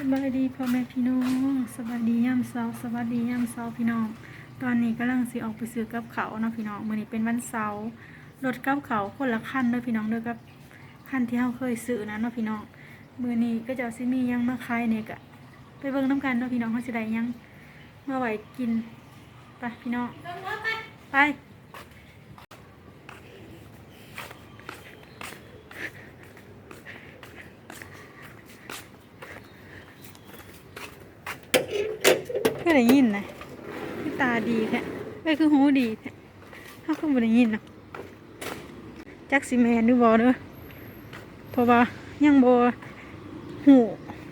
สบายดีพ่อแม่พี่น้องสบายดีย่ำเช้าสวัสดีย่ำเช้าพี่น้อง ตอนนี้กำลังสิออกไปซื้อกับเขาเนาะพี่น้องมื้อนี้เป็นวันเสาร์รถกับเขาคนละคันเด้อพี่น้องเด้อกับคันที่เราเคยซื้อนะเนาะพี่น้องมื้อนี้ก็จะสิมียังมาขายเนี่ยกะไปเบิ่งน้ำกันเนาะพี่น้องเขาสิได้ยังมาไว้กินไปพี่น้องไป ได้ยินนะคือตาดีแค่เอ้ยคือหูดีแค่ถ้าคือบ่ได้ยินเนาะจักสิแมนหรือบอเด้อเพราะว่ายังบ่หู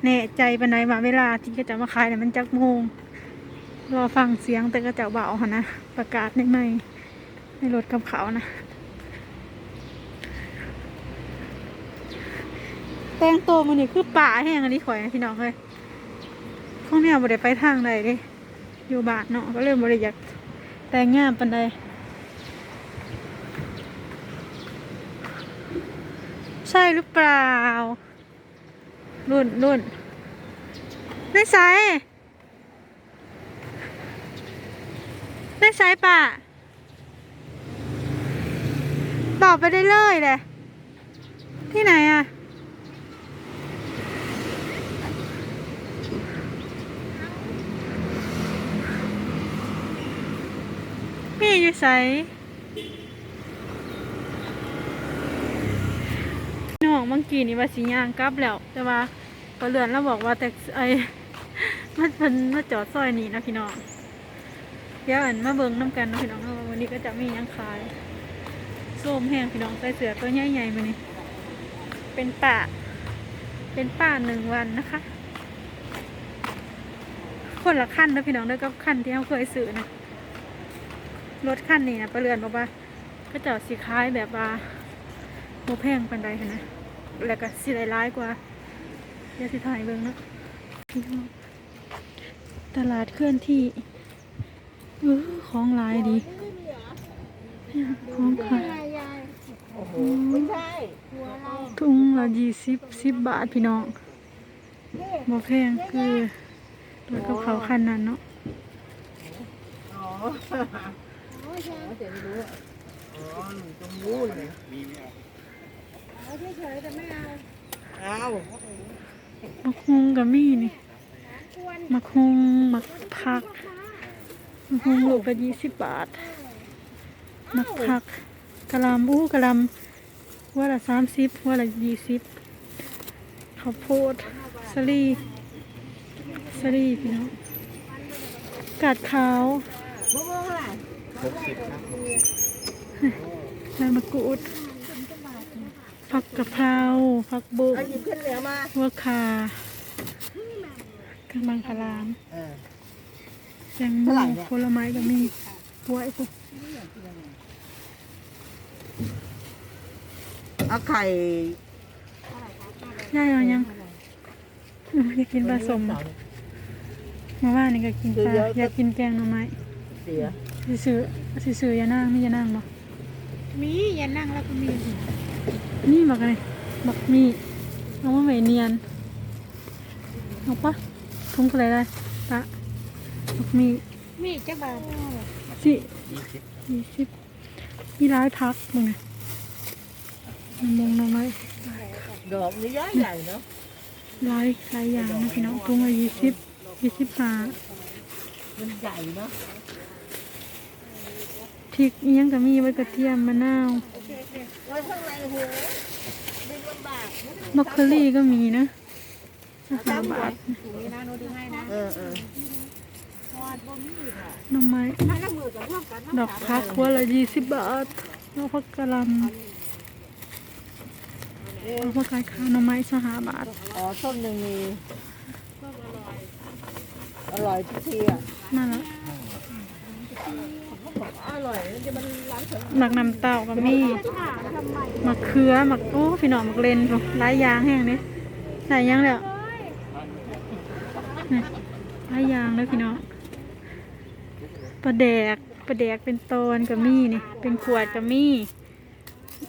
แน่ใจปานใดว่าเวลาที่เขาจะมาขายเนี่ยมันจักโมงรอฟังเสียงแต่ก็จะเบาหั่นนะประกาศในไม่ในรถกับเขานะแต่งตัวมันนี่คือป่าแห้งอันนี้ข่อยนะพี่น้องเลยพวกเนี้ยบ่ได้ไปทางใดเด้ อยู่บ้านเนาะก็เลยบ่ได้อยากแต่งงานปานใดใช่หรือเปล่า รุ่นรุ่นได้ใส่ได้ใส่ป่ะตอบไปได้เลยเลยที่ไหนอะ พี่อยู่ไสน้องเมื่อกี้นี่ว่าสิย่างกลับแล้ว แต่ว่าพอเรือนเราบอกว่าแต่ไอ้มันเพิ่นมาจอดซอยนี้นะพี่น้องเดี๋ยวอันมาเบิ่งน้ำกันนะพี่น้องวันนี้ก็จะมียังขายส้มแห้งพี่น้องใส่เสือตัวใหญ่ๆมานี่เป็นป่าเป็นป่าหนึ่งวันนะคะ คนละขั้นนะพี่น้องเด้วยกับขั้นที่เราเคยซื้อนะ รถคันนี้นะประเรือนบอกว่าก็จะสีคล้ายแบบว่าโมแพงปันใดหั้นนะแล้วก็สีร้ายๆกว่าเดี๋ยวสิถ่ายเบิ่งเนาะพี่น้องตลาดเคลื่อนที่เออของหลายดีของขายโอ้โหไม่ใช่ถุงละยี่สิบสิบบาทพี่น้องโมแพงคือรถกับเขาคันนั้นเนาะ เดี๋ยวรู้อ๋อหนูตรงนู้เลยเอาเฉยๆแต่ไม่เอาเอามะฮุงกับมี่นี่มะฮุงมะผักมะฮุงลูกละยี่สิบบาทมะผักกะลำอู้กะลำว่าละสามสิบว่าละยี่สิบข้าวโพดสลีสลีพี่น้องกาดขาว มะม่วงเท่าไหร่ใบมะกรูดผักกะเพราผักบุกเอาหยิบขึ้นเหลือมาหัวคากำลังพารามเออแตงโมเท่าไหร่เนี่ยผลไม้ก็มีบวยปุ๊บเอาไข่ย่ายเอายังอืมอยากกินปลาสมมาว่านี่ก็กินปลาอยากกินแกงหน่อไม้เสีย สิซื้อสิซื้อยานั่งมียานั่งบ่มีอย่านั่งแล้วก็มีนี่บักอะไรบักมีเอามาไว้เนียนเอาปะทุ่งอะไรได้ตะบักมีมีจ้าบาทสิยี่สิบมีร้ายพักมึงไงมะมงหน่อไม้ดอกนี่ใหญ่ใหญ่เนาะหลายหลายอย่างนะพี่น้องทุ่งละยี่สิบยี่สิบห้ามันใหญ่เนาะ พริกอิหยังก็มีไว้กระเทียมมะนาวไว้ข้างในหูดึงลำบากบรอกโคลี่ก็มีนะห้าบาทเออเออหน่อไม้ดอกพักหัวละยี่สิบบาทดอกพักกะหลำดอกพักกาดขาวหน่อไม้สหบาทอ๋อต้นหนึ่งมีอร่อยทุกทีอะนั่นแหละ หมักน้ำเต้าก็มีหมักเขือหมักโอ้พี่น้องหมักเลนพวกหลายยางแห้งนี่หลายยางแล้วนี่หลายยางเลยพี่น้องปลาแดกปลาแดกเป็นตอนก็มีนี่ เป็นขวดก็มี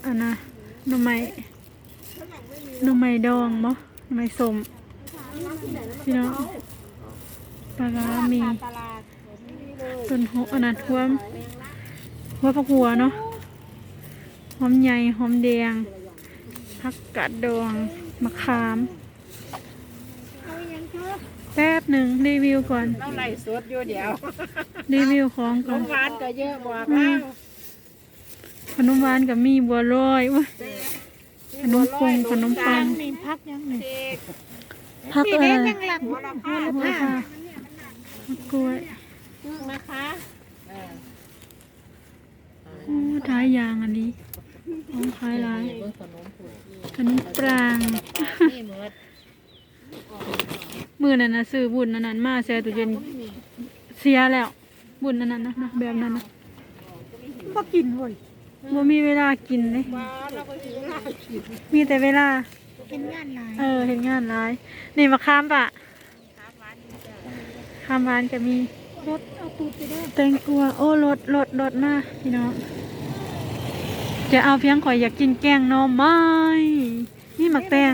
อันน่ะหน่อไม้หน่อไม้ดองบ่หน่อไม้สมพี่น้องปลาร้ามี ตลาดนี่เลยต้นหอมอันนั้นท่วมหัวผักหัวเนาะหอมใหญ่หอมแดงผักกาดดองมะขามเอายังเถอะแป๊บหนึ่งรีวิวก่อนเราไล่สดอยู่เดี๋ยวรีวิวของก่อนน้ำหวานก็เยอะบอกแล้วขนมหวานกับมีบัวลอยอุ๊ย ขนมปงขนมปัง มีพักยังนี่ผักอะไร ยังหลักหัวละผ้าหัวค่ะมะกล้วย นะคะเออโอ้ท้ายยางอันนี้ของขายหลายเบิ่งขนมผุดขนมปรางนี่หมดมือนั่นนะซื้อบุญนั่นนะมาแช่ตู้เย็นเสียแล้ว บุญนั่นน่ะนะนะแบบนั้นนะบ่กินเว้ยบ่มีเวลากินเลยว้าเราไปถึงลากินมีแต่เวลากินงานหลายเออเห็นงานร้าย นี่มะขามปะขามหวานก็มี รถเอาตูดไปได้แตงกวโอ้รถรถรถมาพี่น้องจะเอาเพียงข่อยอยากกินแกงหน่อไม้นี่หมักแตง